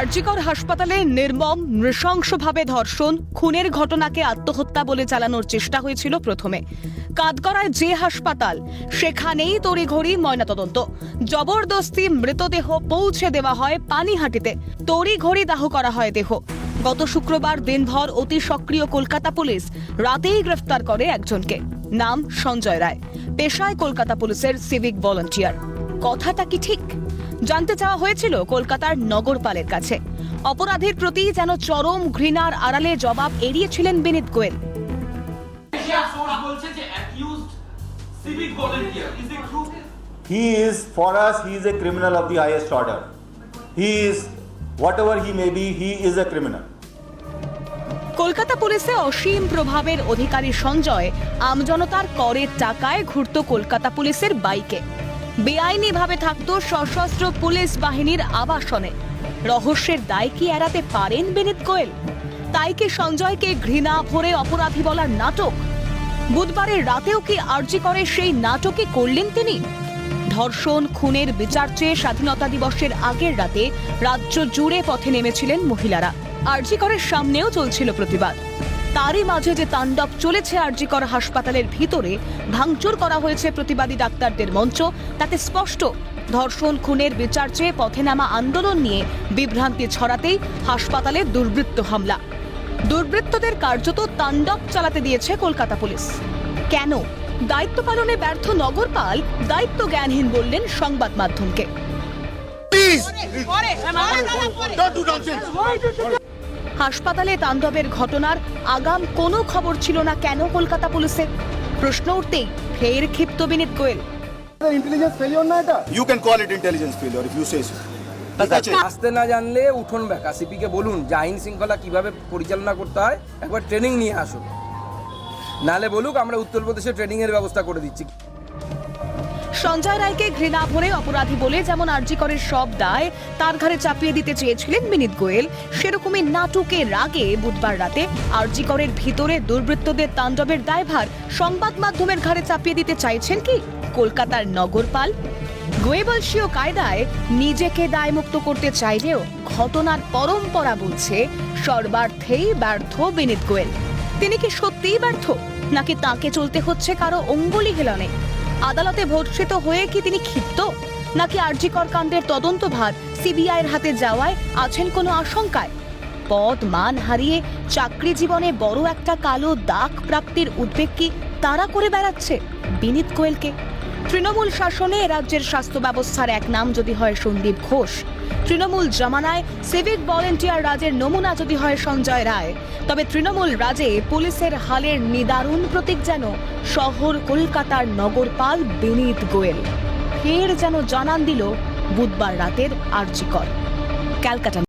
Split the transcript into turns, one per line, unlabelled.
আরজিকর হাসপাতালে নির্মম, নৃশংসভাবে ধর্ষণ, খুনের ঘটনাকে আত্মহত্যা বলে চালানোর চেষ্টা হয়েছিল প্রথমে। কাঠগড়ায় যে হাসপাতাল, সেখানেই তড়িঘড়ি ময়নাতদন্ত। জবরদস্তি মৃতদেহ পৌঁছে দেওয়া হয় পানিহাটিতে। তড়িঘড়ি দাহ করা হয় দেহ। গত শুক্রবার দিনভর অতি সক্রিয় কলকাতা পুলিশ রাতেই গ্রেফতার করে একজনকে। নাম সঞ্জয় রায়। পেশায় কলকাতা পুলিশের সিভিক ভলান্টিয়ার। কথাটা কি ঠিক? জানতে চাওয়া হয়েছিল কলকাতার নগরপালের কাছে অপরাধের প্রতি যেন চরম ঘৃণার আড়ালে জবাব এড়িয়েছিলেন বিনীত Goyal
He is, for us, he is a criminal of the highest order. He is, whatever he may be, he is a criminal.
Kolkata পুলিশে অসীম প্রভাবের অধিকারী সঞ্জয় আমজনতার করের টাকায় ঘুরত কলকাতা পুলিশের বাইকে বেআইনিভাবে থাকত সশস্ত্র পুলিশ বাহিনীর আবাসনে। রহস্যের দায় কি এড়াতে পারেন বিনীত গোয়েল? তাই কি সঞ্জয়কে ঘৃণা ভরে অপরাধী বলার নাটক? বুধবারের রাতেও কি আর্জি করে সেই নাটকে করলেন তিনি? ধর্ষণ, খুনের বিচার চেয়ে স্বাধীনতা দিবসের আগের রাতে রাজ্য জুড়ে পথে নেমেছিলেন মহিলারা। আর্জি করের সামনেও চলছিল প্রতিবাদ। তারই মাঝে যে তাণ্ডব চলেছে আরজিকর হাসপাতালের ভিতরে ভাঙচুর করা হয়েছে প্রতিবাদী ডাক্তারদের মঞ্চ তাতে স্পষ্ট ধর্ষণ খুনের বিচার চেয়ে পথে নামা আন্দোলন নিয়ে বিভ্রান্তি ছড়াতেই হাসপাতালে দুর্বৃত্ত হামলা দুর্বৃত্তদের কার্যত তাণ্ডব চালাতে দিয়েছে কলকাতা পুলিশ কেন দায়িত্ব পালনে ব্যর্থ নগরপাল দায়িত্ব জ্ঞানহীন বললেন সংবাদ মাধ্যমকে হাসপাতালে তাণ্ডবের ঘটনার আগাম কোনো খবর ছিল না কেন কলকাতা পুলিশের? প্রশ্ন উঠতেই ফের ক্ষিপ্ত বিনীত গোয়েল।
ইন্টেলিজেন্স ফেলিওর না এটা?
Can call it intelligence failure if you say so. ঠিক আছে?
আসতে না জানলে উঠোন বেকা সিপিকে বলুন যে আইন শৃঙ্খলা কীভাবে পরিচালনা করতে হয় একবার ট্রেনিং নিয়ে আসুন। নালে বলুক আমরা উত্তরপ্রদেশে ট্রেনিং এর ব্যবস্থা করে দিচ্ছি।
সঞ্জয় রায়কে ঘৃণা ভরে অপরাধী বলে যেমন আরজিকরের সব দায়, তার ঘাড়ে চাপিয়ে দিতে চেয়েছিলেন বিনীত গোয়েল। সেরকমই নাটকের রাগে বুধবার রাতে আরজিকরের ভিতরে দুর্বৃত্তদের তাণ্ডবের দায়ভার সংবাদ মাধ্যমের ঘাড়ে চাপিয়ে দিতে চাইছেন কি? কলকাতার নগরপাল। গোয়েবলসীয় কায়দায় নিজেকে দায়মুক্ত করতে চাইলেও ঘটনার পরম্পরা বলছে সর্বার্থেই ব্যর্থ বিনীত গোয়েল। তিনি কি সত্যিই ব্যর্থ? নাকি তাকে চলতে হচ্ছে কারও অঙ্গুলি হেলনে? আদালতে ভর্ষিত হয়ে কি তিনি ক্ষিপ্ত? নাকি আরজিকর কাণ্ডের তদন্ত ভার সিবিআইয়ের হাতে যাওয়ায় আছেন কোনো আশঙ্কায়? পদ মান হারিয়ে চাকরি জীবনে বড় একটা কালো দাগ প্রাপ্তির উদ্বেগ কি তারা করে বেড়াচ্ছে? বিনীত গোয়েলকে তৃণমূল শাসনে রাজ্যের স্বাস্থ্য ব্যবস্থার এক নাম যদি হয় সন্দীপ ঘোষ। তৃণমূল জমানায় সিভিক ভলেন্টিয়ার রাজের নমুনা যদি হয় সঞ্জয় রায়, তবে তৃণমূল রাজে পুলিশের হালের নিদারুণ প্রতীক যেন শহর কলকাতার নগরপাল বিনীত গোয়েল। ফের যেন জানান দিল বুধবার রাতের আর্জিকর। ক্যালকাটা